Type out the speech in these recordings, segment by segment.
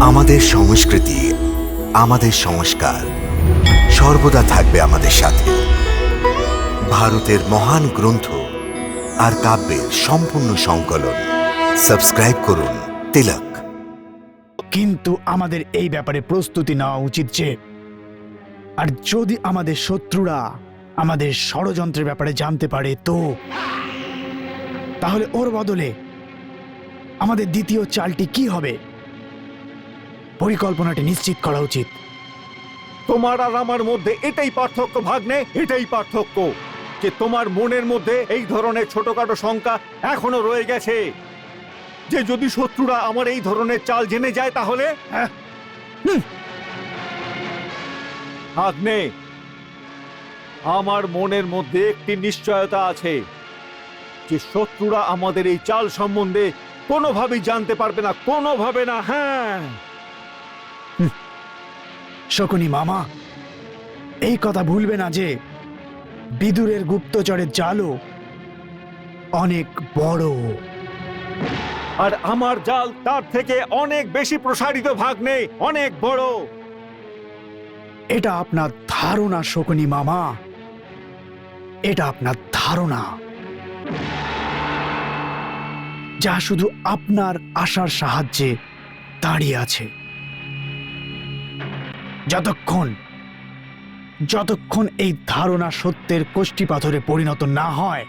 আমাদের সংস্কৃতি, আমাদের সংস্কার সর্বদা থাকবে আমাদের সাথে। ভারতের মহান গ্রন্থ আর কাব্যের সম্পূর্ণ সংকলন। সাবস্ক্রাইব করুন তিলক। কিন্তু আমাদের এই ব্যাপারে প্রস্তুতি নেওয়া উচিত যে, আর যদি আমাদের শত্রুরা আমাদের ষড়যন্ত্রের ব্যাপারে জানতে পারে তো, তাহলে ওর বদলে আমাদের দ্বিতীয় চালটি কি হবে? পরিকল্পনাটি নিশ্চিত করা উচিত। তোমার আর আমার মধ্যে এটাই পার্থক্য ভাগ্নে এটাই পার্থক্য যে তোমার মনের মধ্যে এই ধরনের ছোটখাটো শঙ্কা এখনও রয়ে গেছে। যে যদি শত্রুরা আমার এই ধরনের চাল জেনে যায় তাহলে হ্যাঁ, হুম। ভাগ্নে আমার মনের মধ্যে একটি নিশ্চয়তা আছে যে শত্রুরা আমাদের এই চাল সম্বন্ধে কোনোভাবেই জানতে পারবে না কোনোভাবে না হ্যাঁ। শকুনি মামা এই কথা ভুলবে না যে বিদুরের গুপ্তচরের জালও অনেক বড়। আর আমার জাল তার থেকে অনেক বেশি প্রসারিত ভাগ নেই অনেক বড়। এটা আপনার ধারণা শকুনি মামা। এটা আপনার ধারণা। যা শুধু আপনার আশার সাহায্যে দাঁড়িয়ে আছে। যতক্ষণ যতক্ষণ এই ধারণা সত্যের কোষ্ঠী পাথরে পরিণত না হয়,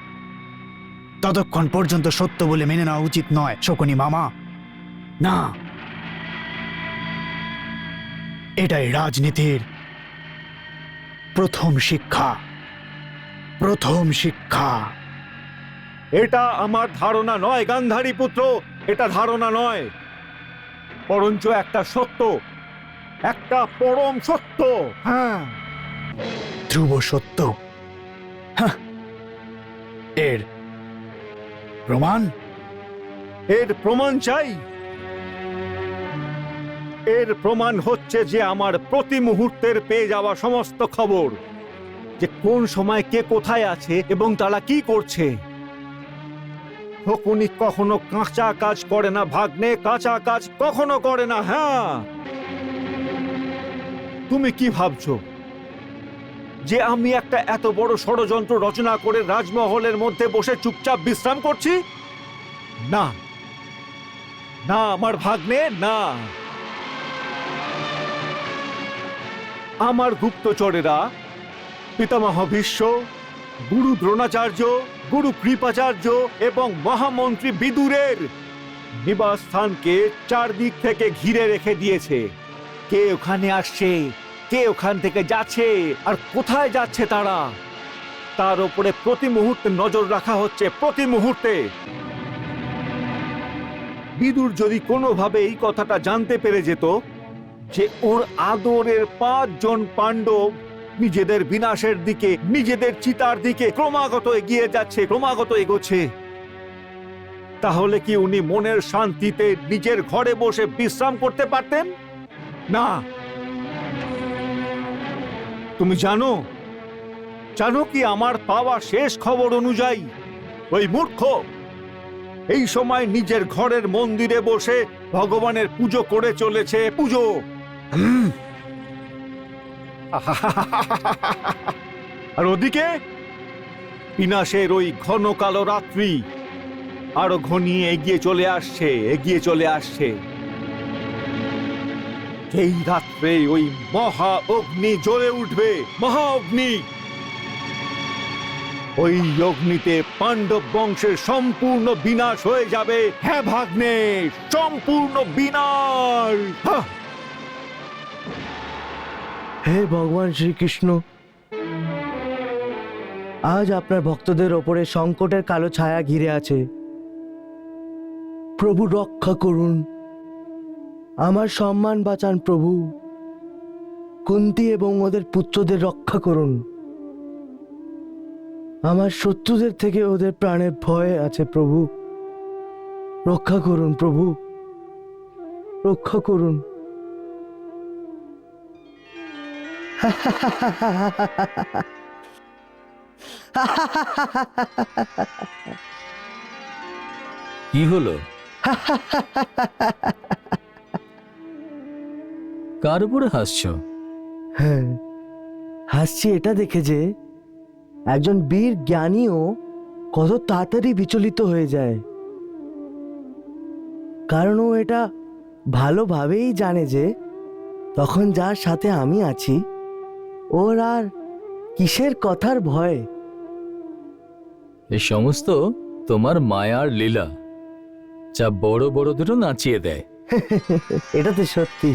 ততক্ষণ পর্যন্ত সত্য বলে মেনে নেওয়া উচিত নয়, শকুনি মামা। না। এটাই রাজনীতির প্রথম শিক্ষা। প্রথম শিক্ষা। এটা আমার ধারণা নয়, গান্ধারী পুত্র, এটা ধারণা নয়। বরঞ্চ একটা সত্য। একটা পরম সত্য। হ্যাঁ। ধ্রুব সত্য। এর প্রমাণ? এর প্রমাণ চাই। এর প্রমাণ হচ্ছে যে আমার প্রতি মুহূর্তের পেয়ে যাওয়া সমস্ত খবর। যে কোন সময় কে কোথায় আছে এবং তারা কি করছে। শকুনি কখনো কাঁচা কাজ করে না ভাগ্নে কাঁচা কাজ কখনো করে না হ্যাঁ। তুমি কি ভাবছ? যে আমি একটা এত বড় ষড়যন্ত্র রচনা করে রাজমহলের মধ্যে বসে চুপচাপ বিশ্রাম করছি? না। না, আমার ভাগ্নে, না। আমার গুপ্তচরেরা, পিতামহ ভীষ্ম গুরু দ্রোণাচার্য, গুরু কৃপাচার্য এবং মহামন্ত্রী বিদুরের নিবাস স্থানকে চারদিক থেকে ঘিরে রেখে দিয়েছে। কে ওখানে আসছে? কে ওখান থেকে যাচ্ছে আর কোথায় যাচ্ছে তারা? তার উপরে প্রতি মুহূর্তে নজর রাখা হচ্ছে, প্রতি মুহূর্তে। বিদুর যদি কোনোভাবে এই কথাটা জানতে পেরে যেত যে ওর আদরের পাঁচজন পাণ্ডব নিজেদের বিনাশের দিকে, নিজেদের চিতার দিকে ক্রমাগত এগিয়ে যাচ্ছে, ক্রমাগত এগোচ্ছে, তাহলে কি উনি মনের শান্তিতে নিজের ঘরে বসে বিশ্রাম করতে পারতেন? না। তুমি জানো? জানো কি আমার পাওয়া শেষ খবর অনুযায়ী, ওই মূর্খ এই সময় নিজের ঘরের মন্দিরে বসে ভগবানের পুজো করে চলেছে। পুজো! আর ওদিকে বিনাশের ওই ঘন কালো রাত্রি আরও ঘনিয়ে এগিয়ে চলে আসছে, এগিয়ে চলে আসছে। এই রাত্রে ওই মহা অগ্নি জ্বলে উঠবে। মহা অগ্নি। ওই অগ্নিতে পাণ্ডব বংশের সম্পূর্ণ বিনাশ হয়ে যাবে। হ্যাঁ ভাগ্নে, সম্পূর্ণ বিনাশ। হে ভগবান শ্রীকৃষ্ণ, আজ আপনার ভক্তদের ওপরে সংকটের কালো ছায়া ঘিরে আছে। প্রভু রক্ষা করুন। আমার সম্মান বাঁচান প্রভু। কুন্তি এবং ওদের পুত্রদের রক্ষা করুন। আমার শত্রুদের থেকে ওদের প্রাণের ভয় আছে প্রভু। রক্ষা করুন প্রভু। রক্ষা করুন। কি হলো? কার উপরে হাসছো? হ্যাঁ হাসছি এটা দেখে যে একজন বীর জ্ঞানীও কত তাড়াতাড়ি বিচলিত হয়ে যায়। কারণ ও এটা ভালোভাবেই জানে যে তখন যার সাথে আমি আছি ওর আর কিসের কথার ভয়? এই সমস্ত তোমার মায়ার লীলা যা বড় বড়দেরও নাচিয়ে দেয়। এটা তো সত্যি।